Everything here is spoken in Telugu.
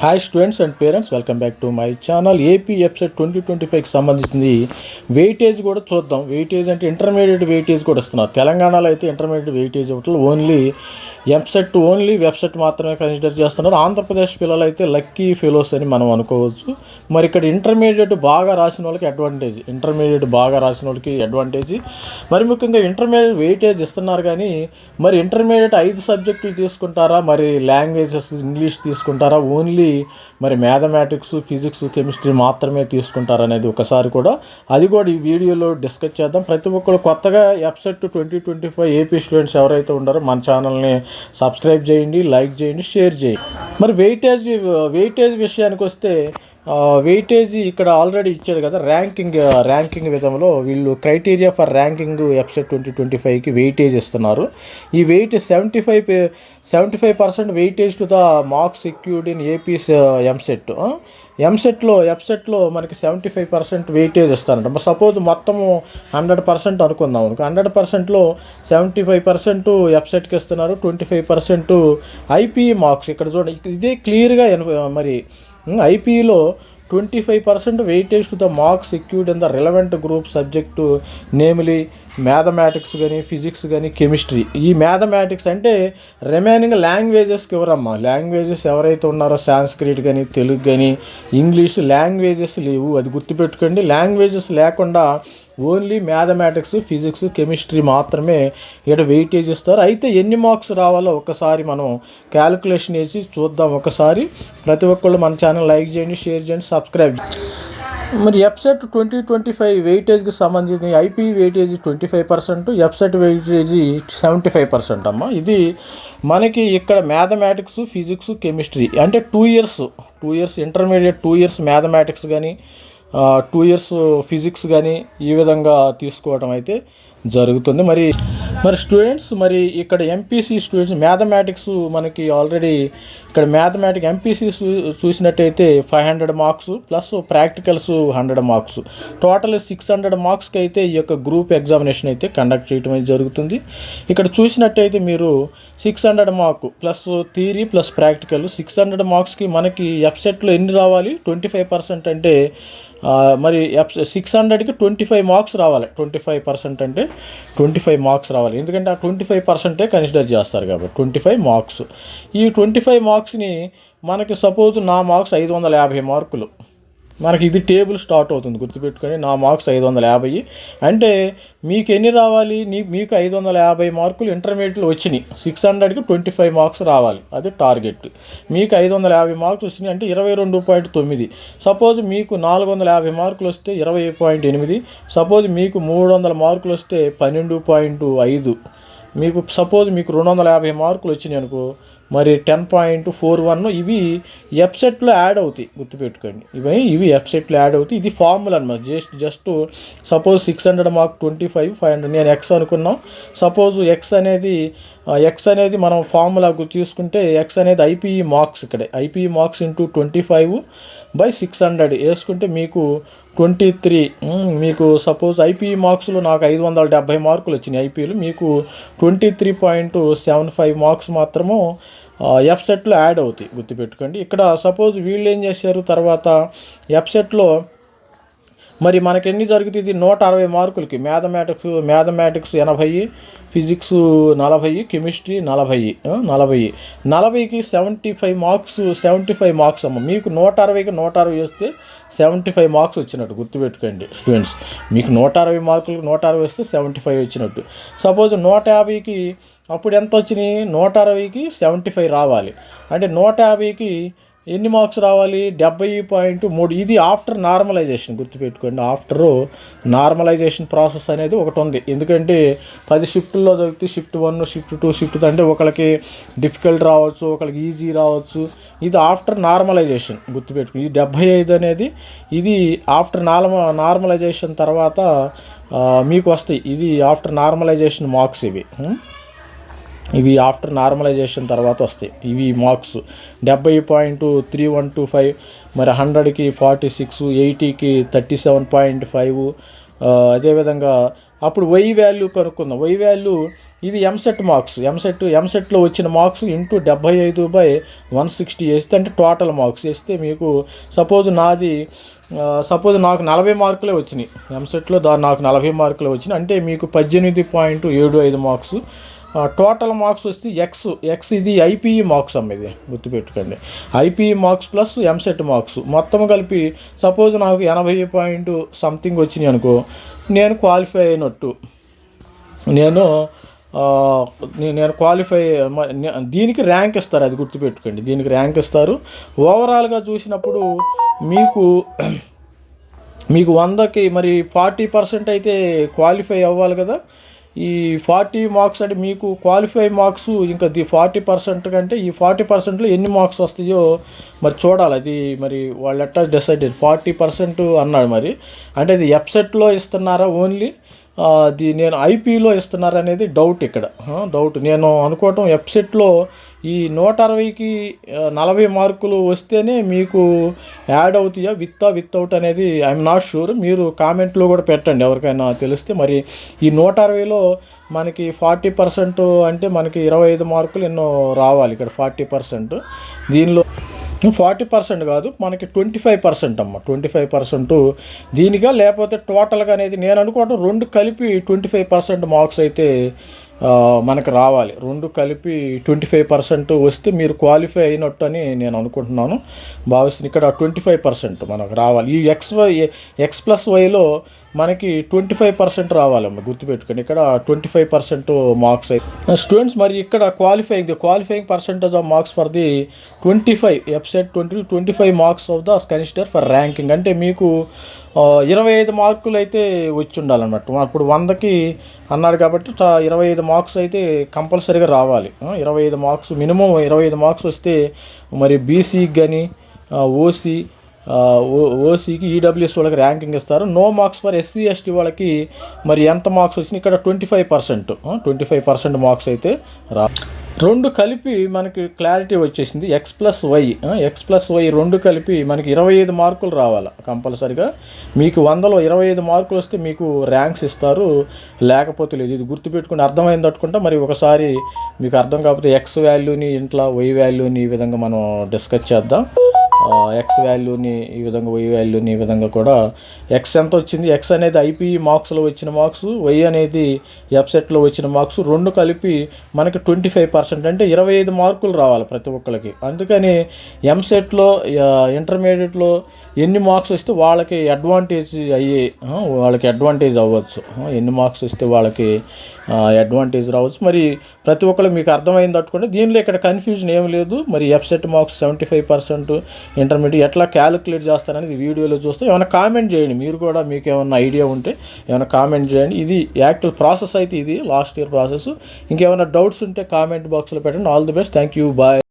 Hi students and parents welcome back to my channel AP EAPCET twenty twenty ఫైవ్కి సంబంధించింది వెయిటేజ్ కూడా చూద్దాం. వెయిటేజ్ అంటే ఇంటర్మీడియట్ వెయిటేజ్ కూడా ఇస్తున్నారు తెలంగాణలో అయితే ఇంటర్మీడియట్ వెయిటేజ్ ఇవ్వట్లేదు ఓన్లీ ఎంసెట్ ఓన్లీ వెబ్సెట్ మాత్రమే కన్సిడర్ చేస్తున్నారు. ఆంధ్రప్రదేశ్ పిల్లలు అయితే లక్కీ ఫెలోస్ అని మనం అనుకోవచ్చు. మరి ఇక్కడ ఇంటర్మీడియట్ బాగా రాసిన వాళ్ళకి అడ్వాంటేజ్ ఇంటర్మీడియట్ బాగా రాసిన వాళ్ళకి అడ్వాంటేజ్ మరి ముఖ్యంగా ఇంటర్మీడియట్ వెయిటేజ్ ఇస్తున్నారు కానీ మరి ఇంటర్మీడియట్ ఐదు సబ్జెక్టులు తీసుకుంటారా? మరి లాంగ్వేజెస్ ఇంగ్లీష్ తీసుకుంటారా? ఓన్లీ మరి మ్యాథమెటిక్స్ ఫిజిక్స్ కెమిస్ట్రీ మాత్రమే తీసుకుంటారనేది ఒకసారి కూడా. అది కూడా ఈ వీడియోలో డిస్కస్ చేద్దాం. ప్రతి ఒక్కరు కొత్తగా EAPCET twenty twenty five AP students ఎవరైతే ఉన్నారో మన ఛానల్ని సబ్స్క్రైబ్ చేయండి లైక్ చేయండి షేర్ చేయండి. మరి వెయిటేజ్ వెయిటేజ్ విషయానికి వస్తే వెయిటేజీ ఇక్కడ ఆల్రెడీ ఇచ్చాడు కదా ర్యాంకింగ్ ర్యాంకింగ్ విధంలో వీళ్ళు criteria for ranking EAPCET twenty twenty ఫైవ్కి వెయిటేజ్ ఇస్తున్నారు. ఈ weight seventy five seventy five percent weightage to the marks secured in AP's EAMCET ఎంసెట్లో ఎఫ్సెట్లో మనకి సెవెంటీ ఫైవ్ పర్సెంట్ వెయిటేజ్ ఇస్తారంట సపోజ్ మొత్తము హండ్రెడ్ పర్సెంట్ అనుకుందాం అనుకో హండ్రెడ్ పర్సెంట్లో సెవెంటీ ఫైవ్ పర్సెంట్ ఎఫ్సెట్కి ఇస్తున్నారు twenty five percent IPE marks ఇక్కడ చూడండి ఇదే క్లియర్గా మరి ఐపీలో twenty five percent weightage to the marks secured in the relevant group subject namely mathematics కానీ ఫిజిక్స్ కానీ కెమిస్ట్రీ ఈ మ్యాథమెటిక్స్ అంటే రిమైనింగ్ లాంగ్వేజెస్కి ఎవరమ్మా? లాంగ్వేజెస్ ఎవరైతే ఉన్నారో సాంస్క్రిట్ కానీ తెలుగు కానీ ఇంగ్లీష్ లాంగ్వేజెస్ లేవు. అది గుర్తుపెట్టుకోండి. లాంగ్వేజెస్ లేకుండా ఓన్లీ మ్యాథమెటిక్స్ ఫిజిక్స్ కెమిస్ట్రీ మాత్రమే ఇక్కడ వెయిటేజ్ ఇస్తారు అయితే ఎన్ని మార్క్స్ రావాలో ఒకసారి మనం క్యాలిక్యులేషన్ వేసి చూద్దాం ఒకసారి. ప్రతి ఒక్కళ్ళు మన ఛానల్ లైక్ చేయండి షేర్ చేయండి సబ్స్క్రైబ్ మరి ఎఫ్సెట్ ట్వంటీ ట్వంటీ ఫైవ్ వెయిటేజ్కి సంబంధించి IP weightage twenty five percent EAPCET weightage seventy five percent అమ్మ. ఇది మనకి ఇక్కడ మ్యాథమెటిక్స్ ఫిజిక్స్ కెమిస్ట్రీ అంటే two years two years intermediate two years mathematics కానీ టూ ఇయర్స్ ఫిజిక్స్ కానీ ఈ విధంగా తీసుకోవడం అయితే జరుగుతుంది. మరి మరి స్టూడెంట్స్ మరి ఇక్కడ ఎంపీసీ స్టూడెంట్స్ మ్యాథమెటిక్స్ మనకి ఆల్రెడీ ఇక్కడ మ్యాథమెటిక్ ఎంపీసీ చూసినట్టయితే five hundred marks plus practicals hundred marks total six hundred మార్క్స్కి అయితే ఈ యొక్క గ్రూప్ ఎగ్జామినేషన్ అయితే కండక్ట్ చేయడం అనేది జరుగుతుంది. ఇక్కడ చూసినట్టయితే మీరు six hundred mark plus theory plus practical six hundred మార్క్స్కి మనకి ఎఫ్సెట్లో ఎన్ని రావాలి? ట్వంటీ ఫైవ్ పర్సెంట్ అంటే మరి ఎఫ్ సిక్స్ హండ్రెడ్కి ట్వంటీ ఫైవ్ మార్క్స్ రావాలి. ట్వంటీ ఫైవ్ పర్సెంట్ అంటే ట్వంటీ ఫైవ్ మార్క్స్ రావాలి. ఎందుకంటే ఆ ట్వంటీ ఫైవ్ పర్సెంటే కన్సిడర్ చేస్తారు కాబట్టి ట్వంటీ ఫైవ్ మార్క్స్. ఈ ట్వంటీ ఫైవ్ మార్క్స్ని మనకి సపోజ్ నా మార్క్స్ ఐదు వందల యాభై మార్కులు. మనకి ఇది టేబుల్ స్టార్ట్ అవుతుంది. గుర్తుపెట్టుకొని నా మార్క్స్ ఐదు వందల యాభై. అంటే మీకు ఎన్ని రావాలి? నీ మీకు ఐదు వందల యాభై మార్కులు ఇంటర్మీడియట్లో వచ్చినాయి. సిక్స్ హండ్రెడ్కి ట్వంటీ ఫైవ్ మార్క్స్ రావాలి. అది టార్గెట్. మీకు ఐదు వందల యాభై మార్క్స్ వచ్చినాయి అంటే ఇరవై రెండు పాయింట్ తొమ్మిది. సపోజ్ మీకు నాలుగు వందల యాభై మార్కులు వస్తే ఇరవై పాయింట్ ఎనిమిది. సపోజ్ మీకు మూడు వందల మార్కులు వస్తే పన్నెండు పాయింట్ ఐదు. మీకు సపోజ్ మీకు రెండు వందల యాభై మార్కులు వచ్చినాయి అనుకో మరి టెన్ పాయింట్ ఫోర్ వన్ ఇవి ఎఫ్సెట్లో యాడ్ అవుతాయి గుర్తుపెట్టుకోండి. ఇవి ఇవి ఎఫ్సెట్లో యాడ్ అవుతాయి. ఇది ఫార్ములా అనమాట just just suppose six hundred mark twenty five five hundred నేను ఎక్స్ అనుకున్నాం. సపోజ్ ఎక్స్ అనేది ఎక్స్ అనేది మనం ఫార్ములా చూసుకుంటే ఎక్స్ అనేది ఐపీఈ మార్క్స్ ఇక్కడే. IPE marks into twenty five by six hundred. వేసుకుంటే మీకు ట్వంటీ త్రీ. మీకు సపోజ్ ఐపీ మార్క్స్లో నాకు ఐదు వందల డెబ్బై మార్కులు వచ్చినాయి. ఐపీలు మీకు twenty three point seven five marks మాత్రము ఎఫ్సెట్లో యాడ్ అవుతాయి. గుర్తుపెట్టుకోండి. ఇక్కడ సపోజ్ వీళ్ళు ఏం చేశారు? తర్వాత ఎఫ్సెట్లో మరి మనకి ఎన్ని జరుగుతుంది? నూట అరవై మార్కులకి. మ్యాథమెటిక్స్ మ్యాథమెటిక్స్ ఎనభై ఫిజిక్స్ నలభై కెమిస్ట్రీ నలభై నలభై. నలభైకి seventy five marks seventy five marks అమ్మ. మీకు నూట అరవైకి నూట అరవై వస్తే సెవెంటీ ఫైవ్ మార్క్స్ వచ్చినట్టు. గుర్తుపెట్టుకోండి స్టూడెంట్స్. మీకు నూట అరవై మార్కులకు నూట అరవై వస్తే సెవెంటీ ఫైవ్ వచ్చినట్టు. సపోజ్ నూట యాభైకి అప్పుడు ఎంత వచ్చినాయి? నూట అరవైకి సెవెంటీ ఫైవ్ రావాలి. అంటే నూట యాభైకి ఎన్ని మార్క్స్ రావాలి? డెబ్బై పాయింట్ మూడు. ఇది ఆఫ్టర్ నార్మలైజేషన్. గుర్తుపెట్టుకోండి ఆఫ్టర్ నార్మలైజేషన్ ప్రాసెస్ అనేది ఒకటి ఉంది. ఎందుకంటే పది షిఫ్ట్లో చదివితే shift one shift two shift అంటే ఒకరికి డిఫికల్ట్ రావచ్చు ఒకరికి ఈజీ రావచ్చు. ఇది ఆఫ్టర్ నార్మలైజేషన్. గుర్తుపెట్టుకుని ఈ డెబ్బై ఐదు అనేది ఇది ఆఫ్టర్ నార్మ నార్మలైజేషన్ తర్వాత మీకు వస్తాయి. ఇది ఆఫ్టర్ నార్మలైజేషన్ మార్క్స్ ఇవి. ఇవి ఆఫ్టర్ నార్మలైజేషన్ తర్వాత వస్తాయి. ఇవి మార్క్స్. డెబ్బై point three one two five మరి హండ్రెడ్కి ఫార్టీ సిక్స్ ఎయిటీకి థర్టీ సెవెన్ పాయింట్ ఫైవ్ అదేవిధంగా అప్పుడు వై వాల్యూ కనుక్కుందాం. వై వాల్యూ ఇది ఎంసెట్ మార్క్స్ ఎంసెట్ ఎంసెట్లో వచ్చిన మార్క్స్ ఇంటూ డెబ్బై ఐదు బై వన్ సిక్స్టీ వేస్తే అంటే టోటల్ మార్క్స్ వేస్తే మీకు సపోజ్ నాది సపోజ్ నాకు నలభై మార్కులే వచ్చినాయి. ఎంసెట్లో దా నాకు నలభై మార్కులే వచ్చినాయి. అంటే మీకు పద్దెనిమిది పాయింట్ ఏడు ఐదు మార్క్స్ టోటల్ మార్క్స్ వస్తే ఎక్స్ ఎక్స్ ఇది ఐపీఈ మార్క్స్ అమ్మ ఇది గుర్తుపెట్టుకోండి. IPE marks plus EAMCET marks మొత్తం కలిపి సపోజ్ నాకు ఎనభై పాయింట్ సంథింగ్ వచ్చినాయి అనుకో నేను క్వాలిఫై అయినట్టు. నేను నేను క్వాలిఫై మ- దీనికి ర్యాంక్ ఇస్తారు అది గుర్తుపెట్టుకోండి. దీనికి ర్యాంక్ ఇస్తారు. ఓవరాల్గా చూసినప్పుడు మీకు మీకు వందకి మరి ఫార్టీ పర్సెంట్ అయితే క్వాలిఫై అవ్వాలి కదా. ఈ ఫార్టీ మార్క్స్ అంటే మీకు క్వాలిఫై మార్క్స్ ఇంకా ది ఫార్టీ పర్సెంట్ కంటే ఈ ఫార్టీ పర్సెంట్లో ఎన్ని మార్క్స్ వస్తాయో మరి చూడాలి. అది మరి వాళ్ళు ఎట్టా డిసైడ్ ఫార్టీ పర్సెంట్ అన్నాడు మరి. అంటే అది ఎప్సెట్లో ఇస్తున్నారా ఓన్లీ? అది నేను ఐపీలో ఇస్తున్నారనేది డౌట్ ఇక్కడ. డౌట్ నేను అనుకోవటం వెబ్సైట్లో ఈ నూట అరవైకి నలభై మార్కులు వస్తేనే మీకు యాడ్ అవుతాయా విత్ వితౌట్ అనేది ఐఎమ్ నాట్ షూర్ మీరు కామెంట్లో కూడా పెట్టండి ఎవరికైనా తెలిస్తే. మరి ఈ నూట అరవైలో మనకి ఫార్టీ పర్సెంట్ అంటే మనకి ఇరవై ఐదు మార్కులు ఎన్నో రావాలి ఇక్కడ ఫార్టీ పర్సెంట్ దీనిలో ఫార్టీ పర్సెంట్ కాదు మనకి ట్వంటీ ఫైవ్ పర్సెంట్ అమ్మ. ట్వంటీ ఫైవ్ పర్సెంట్ దీనిగా లేకపోతే టోటల్గా అనేది నేను అనుకోవడం రెండు కలిపి ట్వంటీ ఫైవ్ పర్సెంట్ మార్క్స్ అయితే మనకు రావాలి. రెండు కలిపి ట్వంటీ ఫైవ్ పర్సెంట్ వస్తే మీరు క్వాలిఫై అయినట్టు అని నేను అనుకుంటున్నాను. భావిస్తుంది ఇక్కడ ట్వంటీ ఫైవ్ పర్సెంట్ మనకు రావాలి. ఈ ఎక్స్ వై ఎక్స్ ప్లస్ వైలో మనకి ట్వంటీ ఫైవ్ పర్సెంట్ రావాలమ్మ గుర్తుపెట్టుకోండి. ఇక్కడ ట్వంటీ ఫైవ్ పర్సెంట్ మార్క్స్ అయితే స్టూడెంట్స్ మరి ఇక్కడ qualifying the qualifying percentage of marks for the twenty five EAPCET twenty twenty five marks of the consider for ranking అంటే మీకు ఇరవై ఐదు మార్కులు అయితే వచ్చి ఉండాలన్నమాట అప్పుడు వందకి అన్నాడు కాబట్టి ఇరవై ఐదు మార్క్స్ అయితే కంపల్సరీగా రావాలి. ఇరవై ఐదు మార్క్స్ మినిమం ఇరవై ఐదు మార్క్స్ వస్తే మరి బీసీకి కానీ ఓసీ ఓసీకి ఈడబ్ల్యూఎస్ వాళ్ళకి ర్యాంకింగ్ ఇస్తారు. No marks for SC ST వాళ్ళకి మరి ఎంత మార్క్స్ వచ్చినాయి? ఇక్కడ twenty five percent twenty five percent marks అయితే రా రెండు కలిపి మనకి క్లారిటీ వచ్చేసింది. X plus Y X plus Y రెండు కలిపి మనకి ఇరవై ఐదు మార్కులు రావాలి కంపల్సరిగా. మీకు వందలో ఇరవై ఐదు మార్కులు వస్తే మీకు ర్యాంక్స్ ఇస్తారు. లేకపోతే లేదు ఇది గుర్తుపెట్టుకుని అర్థమైంది తట్టుకుంటే మరి ఒకసారి మీకు అర్థం కాకపోతే ఎక్స్ వాల్యూని ఇంట్లో వై వాల్యూని ఈ విధంగా మనం డిస్కస్ చేద్దాం. ఎక్స్ వాల్యూని ఈ విధంగా వై వాల్యూని ఈ విధంగా కూడా ఎక్స్ ఎంత వచ్చింది? ఎక్స్ అనేది ఐపీ మార్క్స్లో వచ్చిన మార్క్స్ వై అనేది వెబ్సైట్లో వచ్చిన మార్క్స్ రెండు కలిపి మనకి ట్వంటీ ఫైవ్ పర్సెంట్ అంటే ఇరవై ఐదు మార్కులు రావాలి ప్రతి ఒక్కరికి అందుకని ఎంసెట్లో ఇంటర్మీడియట్లో ఎన్ని మార్క్స్ వస్తే వాళ్ళకి అడ్వాంటేజ్ అయ్యే వాళ్ళకి అడ్వాంటేజ్ అవ్వచ్చు. ఎన్ని మార్క్స్ వస్తే వాళ్ళకి అడ్వాంటేజ్ రావచ్చు. మరి ప్రతి ఒక్కరు మీకు అర్థమైంది తట్టుకుంటే దీనిలో ఇక్కడ కన్ఫ్యూజన్ ఏం లేదు. మరి EAPCET marks seventy five percent intermediate ఎట్లా క్యాలిక్యులేట్ చేస్తారనేది వీడియోలో చూస్తే ఏమైనా కామెంట్ చేయండి. మీరు కూడా మీకు ఏమైనా ఐడియా ఉంటే ఏమైనా కామెంట్ చేయండి. ఇది యాక్చువల్ ప్రాసెస్ అయితే ఇది లాస్ట్ ఇయర్ ప్రాసెస్ ఇంకేమైనా డౌట్స్ ఉంటే కామెంట్ బాక్స్లో పెట్టండి. All the best thank you bye